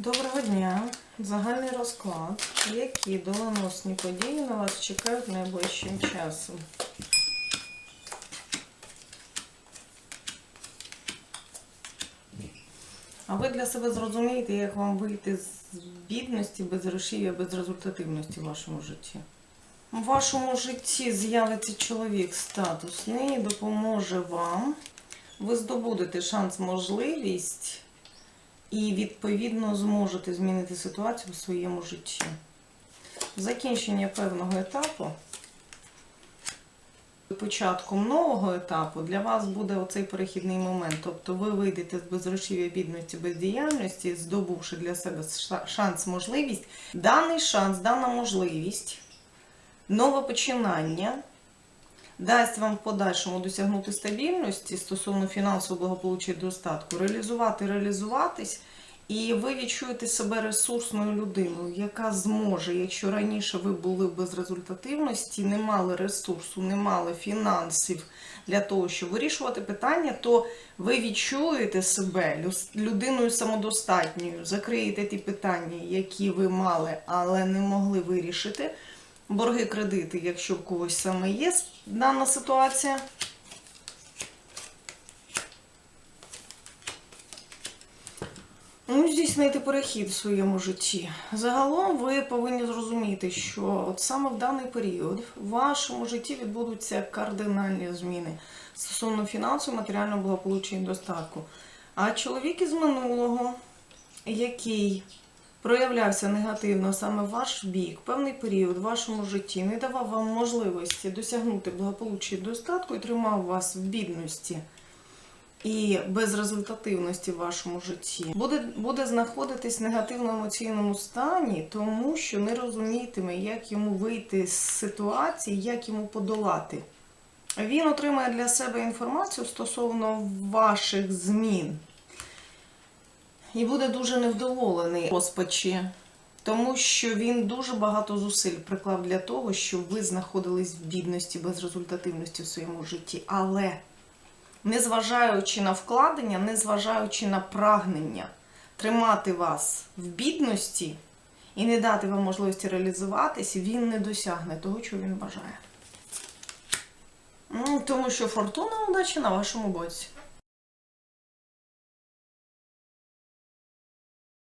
Доброго дня! Загальний розклад. Які доленосні події на вас чекають найближчим часом? А ви для себе зрозумієте, як вам вийти з бідності, безгрошів'я, безрезультативності в вашому житті? У вашому житті з'явиться чоловік статусний, допоможе вам. Ви здобудете шанс, можливість і відповідно зможете змінити ситуацію в своєму житті. Закінчення певного етапу, початком нового етапу для вас буде оцей перехідний момент. Тобто ви вийдете з безгрошів'я бідності, бездіяльності, здобувши для себе шанс, можливість. Даний шанс, дана можливість, нове починання дасть вам в подальшому досягнути стабільності стосовно фінансового благополуччя і достатку, реалізувати, реалізуватись, і ви відчуєте себе ресурсною людиною, яка зможе, якщо раніше ви були в безрезультативності, не мали ресурсу, не мали фінансів для того, щоб вирішувати питання, то ви відчуєте себе людиною самодостатньою, закриєте ті питання, які ви мали, але не могли вирішити борги, кредити, якщо в когось саме є дана ситуація. Ну, здійснити перехід в своєму житті. Загалом ви повинні зрозуміти, що от саме в даний період в вашому житті відбудуться кардинальні зміни стосовно фінансового, матеріального благополуччя і достатку. А чоловік із минулого, який проявлявся негативно саме ваш бік, певний період в вашому житті не давав вам можливості досягнути благополуччя і достатку і тримав вас в бідності і безрезультативності в вашому житті, буде, буде знаходитись в негативно-емоційному стані, тому що не розумітиме, як йому вийти з ситуації, як йому подолати. Він отримає для себе інформацію стосовно ваших змін і буде дуже невдоволений розпачі, тому що він дуже багато зусиль приклав для того, щоб ви знаходились в бідності, безрезультативності в своєму житті. Але незважаючи на вкладення, незважаючи на прагнення тримати вас в бідності і не дати вам можливості реалізуватись, він не досягне того, чого він бажає. Ну, Тому що фортуна удачі на вашому боці.